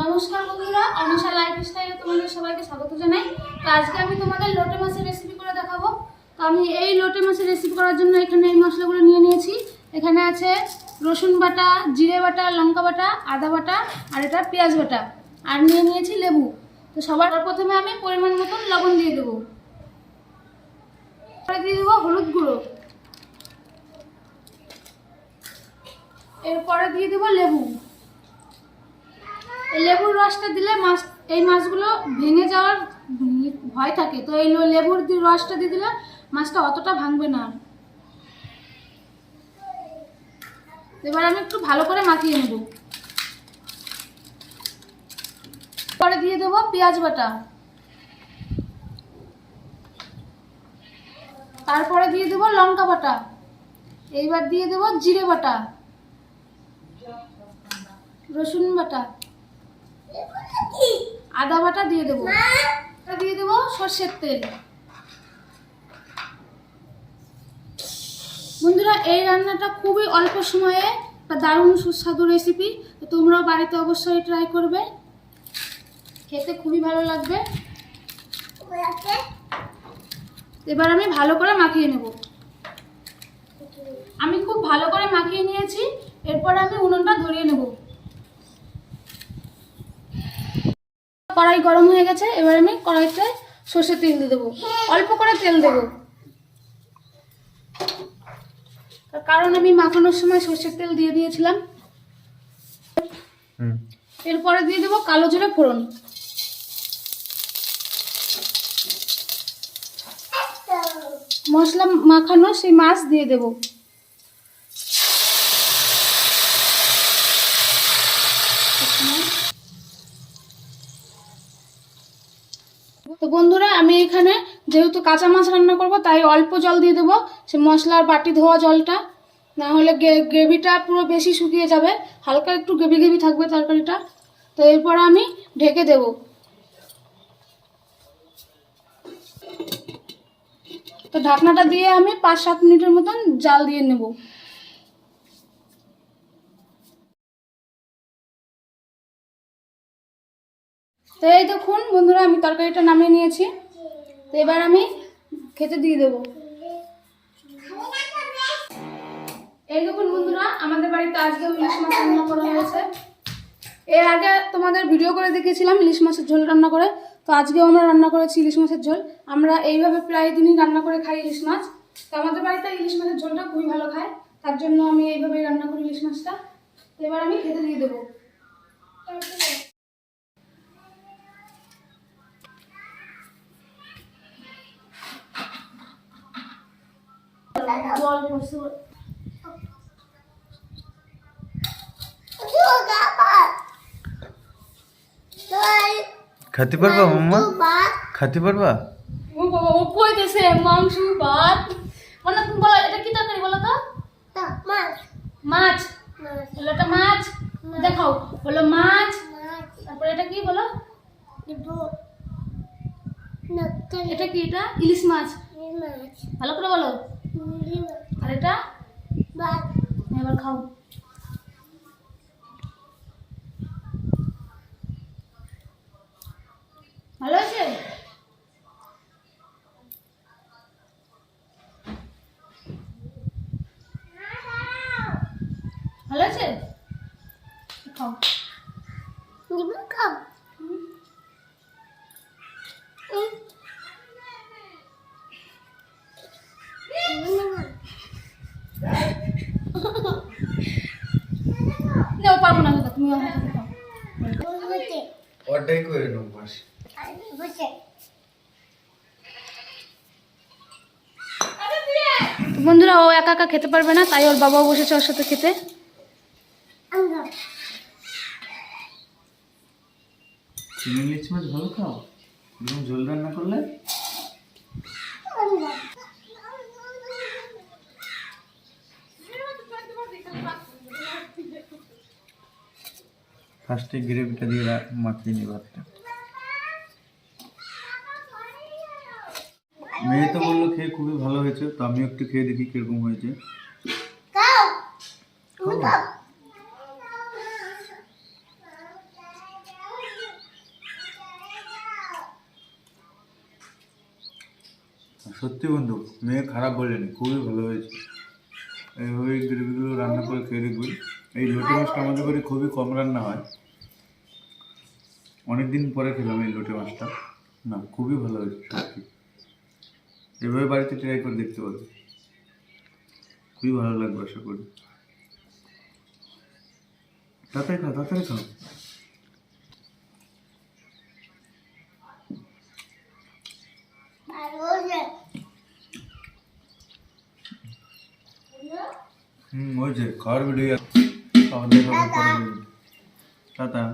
নমস্কার বন্ধুরা, অনিশা লাইফ স্টাইলে তোমাদের সবাইকে স্বাগত জানাই। তো আজকে আমি তোমাদের লোটে মাছের রেসিপি করে দেখাবো। তো আমি এই লোটে মাছের রেসিপি করার জন্য এখানে এই মশলাগুলো নিয়ে নিয়েছি। এখানে আছে রসুন বাটা, জিরে বাটা, লঙ্কা বাটা, আদা বাটা, আর এটা পেঁয়াজ বাটা। আর নিয়ে নিয়েছি লেবু। তো সবার প্রথমে আমি পরিমাণ মতন লবণ দিয়ে দেবো। দিয়ে দেবো হলুদ গুঁড়ো। এরপরে দিয়ে দেবো লেবু। লেবুর রসটা দিলে মাছ, এই মাছগুলো ভেঙে যাওয়ার ভয় থাকে। তো এই লেবুর রসটা দিয়ে দিলে মাছটা অতটা ভাঙবে না। এবার আমি একটু ভালো করে মাখিয়ে নেব। পরে দিয়ে দেবো পেঁয়াজ বাটা। তারপরে দিয়ে দেবো লঙ্কা বাটা। এইবার দিয়ে দেবো জিরে বাটা। রসুন বাটা। আদা বাটা দিয়ে দেবো। দিয়ে দেবো সর্ষের তেল। বন্ধুরা, এই রান্নাটা খুবই অল্প সময়ে বা দারুণ সুস্বাদু রেসিপি তোমরাও বাড়িতে অবশ্যই ট্রাই করবে। খেতে খুবই ভালো লাগবে। এবার আমি ভালো করে মাখিয়ে নেব। আমি খুব ভালো করে মাখিয়ে নিয়েছি, এরপর আমি উনুনটা ধরিয়ে নেব। কড়াই গরম হয়ে গেছে এবার আমি কড়াইতে সর্ষের তেল দিয়ে দেবো। অল্প করে তেল দেবো। কারণ আমি মাখানোর সময় সর্ষের তেল দিয়ে দিয়েছিলাম। এরপরে দিয়ে দেবো কালো জিরে ফোড়ন। মশলা মাখানো সেই মাছ দিয়ে দেবো। তো বন্ধুরা, আমি এখানে যেহেতু কাঁচা মাছ রান্না করব, তাই অল্প জল দিয়ে দেবো। সে মশলার বাটি ধোয়া জলটা। না হলে গ্রেভিটা পুরো বেশি শুকিয়ে যাবে। হালকা একটু গ্রেভি গ্রেভি থাকবে তরকারিটা। তো এরপর আমি ঢেকে দেব। তো ঢাকনাটা দিয়ে আমি পাঁচ সাত মিনিটের মতন জাল দিয়ে নেব। তো এই দেখুন বন্ধুরা, আমি তরকারিটা নামিয়ে নিয়েছি। তো এবার আমি খেতে দিয়ে দেবো। এই দেখুন বন্ধুরা, আমাদের বাড়িতে আজকে ইলিশ মাছ রান্না করা হয়েছে। এর আগে তোমাদের ভিডিও করে দেখিয়েছিলাম ইলিশ মাছের ঝোল রান্না করে। তো আজকেও আমরা রান্না করেছি ইলিশ মাছের ঝোল। আমরা এইভাবে প্রায় দিনই রান্না করে খাই ইলিশ মাছ। তো আমাদের বাড়িতে ইলিশ মাছের ঝোলটা খুবই ভালো খায়। তার জন্য আমি এইভাবেই রান্না করি ইলিশ মাছটা। তো এবার আমি খেতে দিয়ে দেবো। জল পড়ছে খেতে পারবা মাম্মা? খেতে পারবা? ও বাবা ও কইতেছে মাংস ভাত। মানে তুমি বলো এটা কি তরকারি বলো তো? মাছ। বলো এটা মাছ? দেখাও হলো মাছ। তারপরে এটা কি বলো? এটা কি এটা? ইলিশ মাছ। ভালো করে বলো। আর এটা? এবার খাও। ভালো আছে ভালো আছে খাও। নেও পারব না দাদা তুমি করে নেব বাস। বন্ধুরা ও একা একা খেতে পারবে না তাই ওর বাবাও বসেছে ওর সাথে খেতে। চিংড়ি মাছ ভালো খাও? ঝোল রান্না করলে? ফার্স্টে গ্রেভিটা দিয়ে মাখিয়ে নিই ভাতটা মেয়ে তো বলল খেয়ে খুবই ভালো হয়েছে, তো আমিও একটু খেয়ে দেখি কীরকম হয়েছে। সত্যি বন্ধু, মেয়ে খারাপ বলেনি খুবই ভালো হয়েছে। এইভাবে গ্রেভিগুলো রান্না করে খেয়ে দেখবি। এই রুটি মাছটা আমাদের করে খুবই কম রান্না হয়। অনেক দিন পরে খেলাম এই লোটে মাছটা। না খুবই ভালো হয়েছে সত্যি। এভাবে বাড়িতে ট্রাই করে দেখতে পারবে। খুবই ভালো লাগবে আশা করি। তাড়াতাড়ি খাও তাড়াতাড়ি খাও। হুম ওই যে খাওয়ার ভিডিও খাওয়া দেখা টাটা।